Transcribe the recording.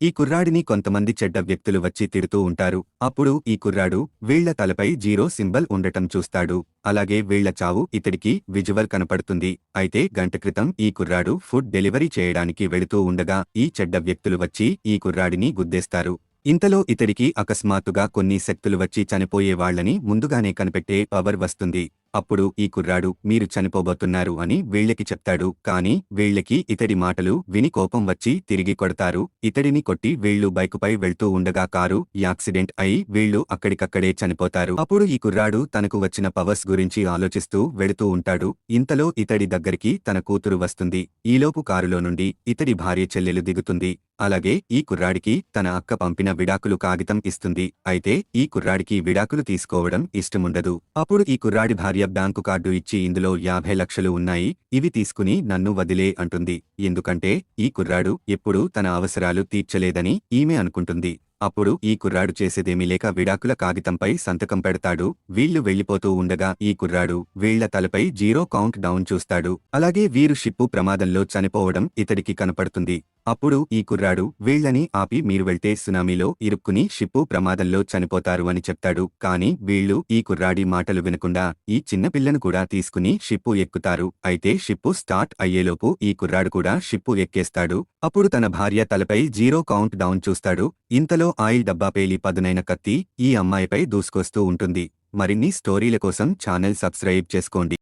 ఈ కుర్రాడిని కొంతమంది చెడ్డ వ్యక్తులు వచ్చి తిడుతూ ఉంటారు. అప్పుడు ఈ కుర్రాడు వీళ్ళ తలపై జీరో సింబల్ ఉండటం చూస్తాడు. అలాగే వీళ్ళ చావు ఇతడికి విజువల్ కనపడుతుంది. అయితే గంట క్రితం ఈ కుర్రాడు ఫుడ్ డెలివరీ చేయడానికి వెళుతూ ఉండగా ఈ చెడ్డ వ్యక్తులు వచ్చి ఈ కుర్రాడిని గుద్దేస్తారు. ఇంతలో ఇతడికి అకస్మాత్తుగా కొన్ని శక్తులు వచ్చి చనిపోయేవాళ్ళని ముందుగానే కనిపెట్టే పవర్ వస్తుంది. అప్పుడు ఈ కుర్రాడు మీరు చనిపోబోతున్నారు అని వీళ్ళకి చెప్తాడు. కాని వీళ్ళకి ఇతడి మాటలు విని కోపం వచ్చి తిరిగి కొడతారు. ఇతడిని కొట్టి వీళ్ళు బైకుపై వెళ్తూ ఉండగా కారు యాక్సిడెంట్ అయి వీళ్ళు అక్కడికక్కడే చనిపోతారు. అప్పుడు ఈ కుర్రాడు తనకు వచ్చిన పవర్స్ గురించి ఆలోచిస్తూ వెళుతూ ఉంటాడు. ఇంతలో ఇతడి దగ్గరికి తన కూతురు వస్తుంది. ఈలోపు కారులో నుండి ఇతడి భార్య చెల్లెలు దిగుతుంది. అలాగే ఈ కుర్రాడికి తన అక్క పంపిన విడాకులు కాగితం ఇస్తుంది. అయితే ఈ కుర్రాడికి విడాకులు తీసుకోవడం ఇష్టముండదు. అప్పుడు ఈ కుర్రాడి భార్య బ్యాంకు కార్డు ఇచ్చి ఇందులో యాభై లక్షలు ఉన్నాయి ఇవి తీసుకుని నన్ను వదిలే అంటుంది. ఎందుకంటే ఈ కుర్రాడు ఎప్పుడూ తన అవసరాలు తీర్చలేదని ఈమె అనుకుంటుంది. అప్పుడు ఈ కుర్రాడు చేసేదేమీ లేక విడాకుల కాగితంపై సంతకం పెడతాడు. వీళ్ళు వెళ్ళిపోతూ ఉండగా ఈ కుర్రాడు వీళ్ళ తలపై జీరో కౌంట్ డౌన్ చూస్తాడు. అలాగే వీరు షిప్పు ప్రమాదంలో చనిపోవడం ఇతడికి కనపడుతుంది. అప్పుడు ఈ కుర్రాడు వీళ్ళని ఆపి మీరు వెళ్తే సునామీలో ఇరుక్కుని షిప్పు ప్రమాదంలో చనిపోతారు అని చెప్తాడు. కాని వీళ్ళు ఈ కుర్రాడి మాటలు వినకుండా ఈ చిన్న పిల్లను కూడా తీసుకుని షిప్పు ఎక్కుతారు. అయితే షిప్పు స్టార్ట్ అయ్యేలోపు ఈ కుర్రాడు కూడా షిప్పు ఎక్కేస్తాడు. అప్పుడు తన భార్య తలపై జీరో కౌంట్ డౌన్ చూస్తాడు. ఇంతలో ఆయిల్ డబ్బా పేలి పదునైన కత్తి ఈ అమ్మాయిపై దూసుకొస్తూ ఉంటుంది. మరిన్ని స్టోరీల కోసం ఛానల్ సబ్స్క్రైబ్ చేసుకోండి.